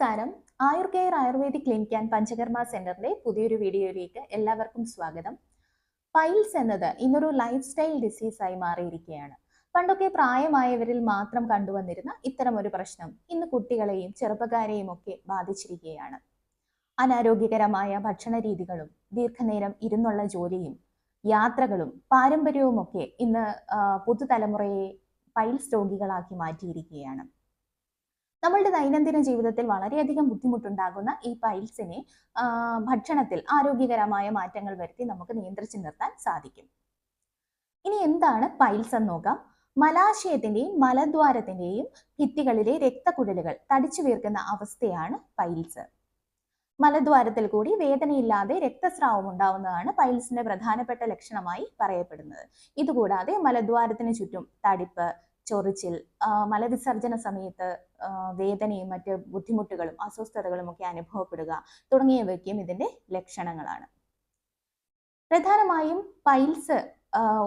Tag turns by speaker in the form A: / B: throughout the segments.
A: Care ayurvedic clinic and panchakarma സെന്ററിന്റെ പുതിയൊരു വീഡിയോയിലേക്ക് എല്ലാവർക്കും സ്വാഗതം. പൈൽസ് എന്നത് ഇന്നൊരു ലൈഫ് സ്റ്റൈൽ ഡിസീസായി മാറിയിരിക്കുകയാണ്. പണ്ടൊക്കെ പ്രായമായവരിൽ മാത്രം കണ്ടുവന്നിരുന്ന ഇത്തരം ഒരു പ്രശ്നം ഇന്ന് കുട്ടികളെയും ചെറുപ്പക്കാരെയും ഒക്കെ ബാധിച്ചിരിക്കുകയാണ്. അനാരോഗ്യകരമായ ഭക്ഷണ രീതികളും ദീർഘനേരം ഇരുന്നുള്ള ജോലിയും യാത്രകളും പാരമ്പര്യവും ഒക്കെ ഇന്ന് പുതുതലമുറയെ പൈൽസ് രോഗികളാക്കി മാറ്റിയിരിക്കുകയാണ്. നമ്മളുടെ ദൈനംദിന ജീവിതത്തിൽ വളരെയധികം ബുദ്ധിമുട്ടുണ്ടാകുന്ന ഈ പൈൽസിനെ ഭക്ഷണത്തിൽ ആരോഗ്യകരമായ മാറ്റങ്ങൾ വരുത്തി നമുക്ക് നിയന്ത്രിച്ചു നിർത്താൻ സാധിക്കും. ഇനി എന്താണ് പൈൽസ് എന്ന് നോക്കാം. മലാശയത്തിന്റെയും മലദ്വാരത്തിന്റെയും ഭിത്തികളിലെ രക്തക്കുഴലുകൾ തടിച്ചു വീർക്കുന്ന അവസ്ഥയാണ് പൈൽസ്. മലദ്വാരത്തിൽ കൂടി വേദനയില്ലാതെ രക്തസ്രാവം ഉണ്ടാവുന്നതാണ് പൈൽസിന്റെ പ്രധാനപ്പെട്ട ലക്ഷണമായി പറയപ്പെടുന്നത്. ഇതുകൂടാതെ മലദ്വാരത്തിന് ചുറ്റും തടിപ്പ് ചൊറിച്ചിൽ മലവിസർജന സമയത്ത് വേദനയും മറ്റ് ബുദ്ധിമുട്ടുകളും അസ്വസ്ഥതകളും ഒക്കെ അനുഭവപ്പെടുക തുടങ്ങിയവയ്ക്കും ഇതിന്റെ ലക്ഷണങ്ങളാണ്. പ്രധാനമായും പൈൽസ്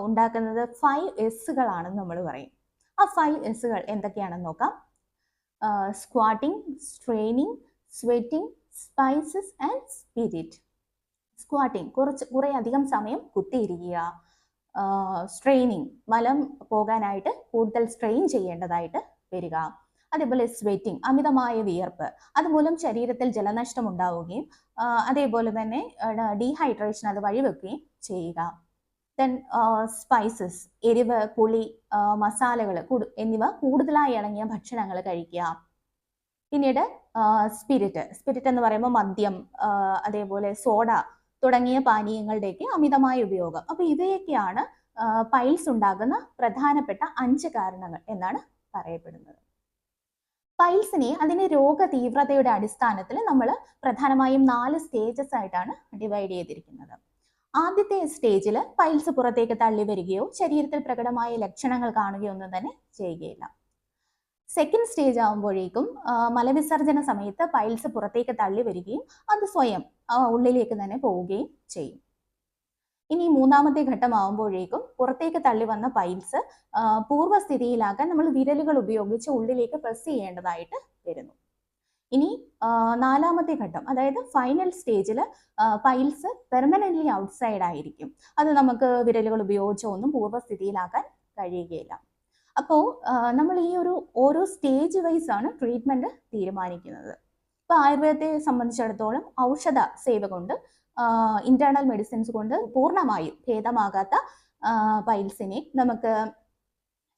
A: ഉണ്ടാക്കുന്നത് ഫൈവ് എസ്സുകളാണെന്ന് നമ്മൾ പറയും. ആ ഫൈവ് എസ്സുകൾ എന്തൊക്കെയാണെന്ന് നോക്കാം. Squatting straining sweating spices and spirit. Squatting കുറച്ച് കുറേ അധികം സമയം കുത്തിയിരിക്കുക. സ്ട്രെയിനിങ് മലം പോകാനായിട്ട് കൂടുതൽ സ്ട്രെയിൻ ചെയ്യേണ്ടതായിട്ട് വരിക. അതേപോലെ സ്വെറ്റിംഗ് അമിതമായ വിയർപ്പ് അതുമൂലം ശരീരത്തിൽ ജലനഷ്ടം ഉണ്ടാവുകയും അതേപോലെ തന്നെ ഡീഹൈഡ്രേഷൻ അത് വഴിവെക്കുകയും ചെയ്യുക. ദെൻ സ്പൈസസ് എരിവ് പുളി മസാലകൾ എന്നിവ കൂടുതലായി ഇണങ്ങിയ ഭക്ഷണങ്ങൾ കഴിക്കുക. പിന്നീട് സ്പിരിറ്റ് സ്പിരിറ്റ് എന്ന് പറയുമ്പോൾ മദ്യം അതേപോലെ സോഡ തുടങ്ങിയ പാനീയങ്ങളുടെയൊക്കെ അമിതമായ ഉപയോഗം. അപ്പൊ ഇവയൊക്കെയാണ് പൈൽസ് ഉണ്ടാകുന്ന പ്രധാനപ്പെട്ട അഞ്ച് കാരണങ്ങൾ എന്നാണ് പറയപ്പെടുന്നത്. പൈൽസിനെ അതിന്റെ രോഗ തീവ്രതയുടെ അടിസ്ഥാനത്തിൽ നമ്മൾ പ്രധാനമായും നാല് സ്റ്റേജസ് ആയിട്ടാണ് ഡിവൈഡ് ചെയ്തിരിക്കുന്നത്. ആദ്യത്തെ സ്റ്റേജിൽ പൈൽസ് പുറത്തേക്ക് തള്ളി വരികയോ ശരീരത്തിൽ പ്രകടമായ ലക്ഷണങ്ങൾ കാണുകയോ ഒന്നും തന്നെ ചെയ്യുകയില്ല. സെക്കൻഡ് സ്റ്റേജ് ആകുമ്പോഴേക്കും മലവിസർജന സമയത്ത് പൈൽസ് പുറത്തേക്ക് തള്ളി വരികയും അത് സ്വയം ഉള്ളിലേക്ക് തന്നെ പോവുകയും ചെയ്യും. ഇനി മൂന്നാമത്തെ ഘട്ടമാകുമ്പോഴേക്കും പുറത്തേക്ക് തള്ളി വന്ന പൈൽസ് പൂർവസ്ഥിതിയിലാക്കാൻ നമ്മൾ വിരലുകൾ ഉപയോഗിച്ച് ഉള്ളിലേക്ക് പ്രസ് ചെയ്യേണ്ടതായിട്ട് വരുന്നു. ഇനി നാലാമത്തെ ഘട്ടം അതായത് ഫൈനൽ സ്റ്റേജിൽ പൈൽസ് പെർമനന്റ്ലി ഔട്ട്സൈഡ് ആയിരിക്കും. അത് നമുക്ക് വിരലുകൾ ഉപയോഗിച്ചോ ഒന്നും പൂർവസ്ഥിതിയിലാക്കാൻ കഴിയുകയില്ല. അപ്പോൾ നമ്മൾ ഈ ഒരു ഓരോ സ്റ്റേജ് വൈസ് ആണ് ട്രീറ്റ്മെന്റ് തീരുമാനിക്കുന്നത്. ഇപ്പോൾ ആയുർവേദത്തെ സംബന്ധിച്ചിടത്തോളം ഔഷധ സേവ കൊണ്ട് ഇന്റേണൽ മെഡിസിൻസ് കൊണ്ട് പൂർണമായും ഭേദമാകാത്ത പൈൽസിനെ നമുക്ക്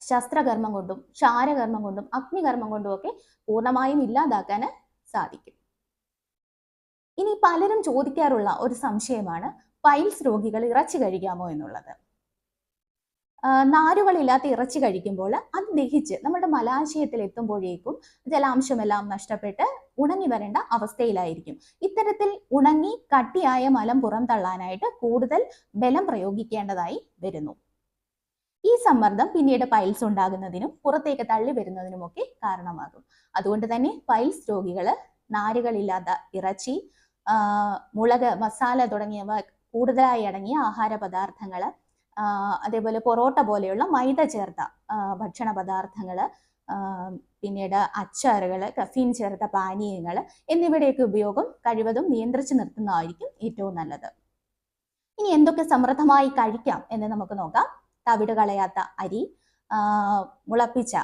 A: ശസ്ത്രകർമ്മം കൊണ്ടും ക്ഷാരകർമ്മം കൊണ്ടും അഗ്നികർമ്മം കൊണ്ടും ഒക്കെ പൂർണമായും ഇല്ലാതാക്കാൻ സാധിക്കും. ഇനി പലരും ചോദിക്കാറുള്ള ഒരു സംശയമാണ് പൈൽസ് രോഗികൾ ഇറച്ചി കഴിക്കാമോ എന്നുള്ളത്. നാരുകളില്ലാത്ത ഇറച്ചി കഴിക്കുമ്പോൾ അത് ദഹിച്ച് നമ്മുടെ മലാശയത്തിൽ എത്തുമ്പോഴേക്കും ജലാംശമെല്ലാം നഷ്ടപ്പെട്ട് ഉണങ്ങി വരേണ്ട അവസ്ഥയിലായിരിക്കും. ഇത്തരത്തിൽ ഉണങ്ങി കട്ടിയായ മലം പുറംതള്ളാനായിട്ട് കൂടുതൽ ബലം പ്രയോഗിക്കേണ്ടതായി വരുന്നു. ഈ സമ്മർദ്ദം പിന്നീട് പൈൽസ് ഉണ്ടാകുന്നതിനും പുറത്തേക്ക് തള്ളി വരുന്നതിനുമൊക്കെ കാരണമാകും. അതുകൊണ്ട് തന്നെ പൈൽസ് രോഗികൾ നാരുകളില്ലാത്ത ഇറച്ചി മുളക് മസാല തുടങ്ങിയവ കൂടുതലായി അടങ്ങിയ ആഹാര പദാർത്ഥങ്ങൾ അതേപോലെ പൊറോട്ട പോലെയുള്ള മൈദ ചേർത്ത ഭക്ഷണ പദാർത്ഥങ്ങൾ പിന്നീട് അച്ചാറുകൾ കഫീൻ ചേർത്ത പാനീയങ്ങൾ എന്നിവയുടെയൊക്കെ ഉപയോഗം കഴിവതും നിയന്ത്രിച്ചു നിർത്തുന്നതായിരിക്കും ഏറ്റവും നല്ലത്. ഇനി എന്തൊക്കെ സമൃദ്ധമായി കഴിക്കാം എന്ന് നമുക്ക് നോക്കാം. തവിട് കളയാത്ത അരി മുളപ്പിച്ച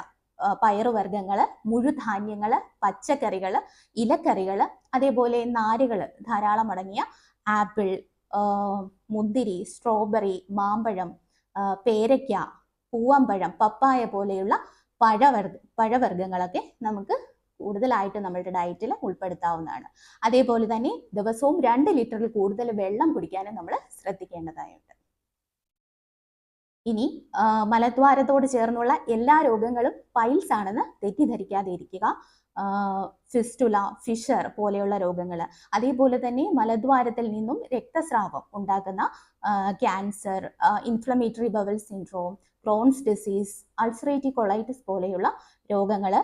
A: പയറുവർഗങ്ങൾ മുഴുധാന്യങ്ങൾ പച്ചക്കറികൾ ഇലക്കറികൾ അതേപോലെ നാരുകൾ ധാരാളം അടങ്ങിയ ആപ്പിൾ മുന്തിരി സ്ട്രോബെറി മാമ്പഴം പേരയ്ക്ക പൂവമ്പഴം പപ്പായ പോലെയുള്ള പഴവർഗ പഴവർഗങ്ങളൊക്കെ നമുക്ക് കൂടുതലായിട്ട് നമ്മുടെ ഡയറ്റിൽ ഉൾപ്പെടുത്താവുന്നതാണ്. അതേപോലെ തന്നെ ദിവസവും രണ്ട് ലിറ്ററിൽ കൂടുതൽ വെള്ളം കുടിക്കാനും നമ്മൾ ശ്രദ്ധിക്കേണ്ടതായുണ്ട്. ഇനി മലദ്വാരത്തോട് ചേർന്നുള്ള എല്ലാ രോഗങ്ങളും പൈൽസ് ആണെന്ന് തെറ്റിദ്ധരിക്കാതെ ഇരിക്കുക ഫിസ്റ്റുല ഫിഷർ പോലെയുള്ള രോഗങ്ങൾ. അതേപോലെ തന്നെ മലദ്വാരത്തിൽ നിന്നും രക്തസ്രാവം ഉണ്ടാക്കുന്ന cancer inflammatory bowel syndrome Crohn's disease ulcerative colitis പോലെയുള്ള രോഗങ്ങൾ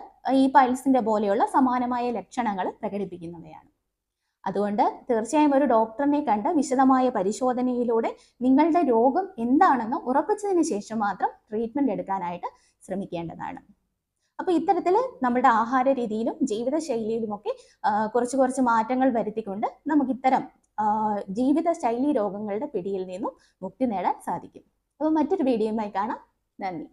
A: ഈ പൈൽസിന്റെ പോലെയുള്ള സമാനമായ ലക്ഷണങ്ങൾ പ്രകടിപ്പിക്കുന്നവയാണ്. അതുകൊണ്ട് തീർച്ചയായും ഒരു ഡോക്ടറിനെ കണ്ട് വിശദമായ പരിശോധനയിലൂടെ നിങ്ങളുടെ രോഗം എന്താണെന്ന് ഉറപ്പിച്ചതിന് ശേഷം മാത്രം ട്രീറ്റ്മെന്റ് എടുക്കാനായിട്ട് ശ്രമിക്കേണ്ടതാണ്. അപ്പോൾ ഇത്തരത്തിൽ നമ്മുടെ ആഹാര രീതിയിലും ജീവിതശൈലിയിലുമൊക്കെ കുറച്ച് കുറച്ച് മാറ്റങ്ങൾ വരുത്തിക്കൊണ്ട് നമുക്ക് ഇത്തരം ജീവിത ജീവിതശൈലി രോഗങ്ങളുടെ പിടിയിൽ നിന്നും മുക്തി നേടാൻ സാധിക്കും. അപ്പോൾ മറ്റൊരു വീഡിയോയുമായി കാണാം. നന്ദി.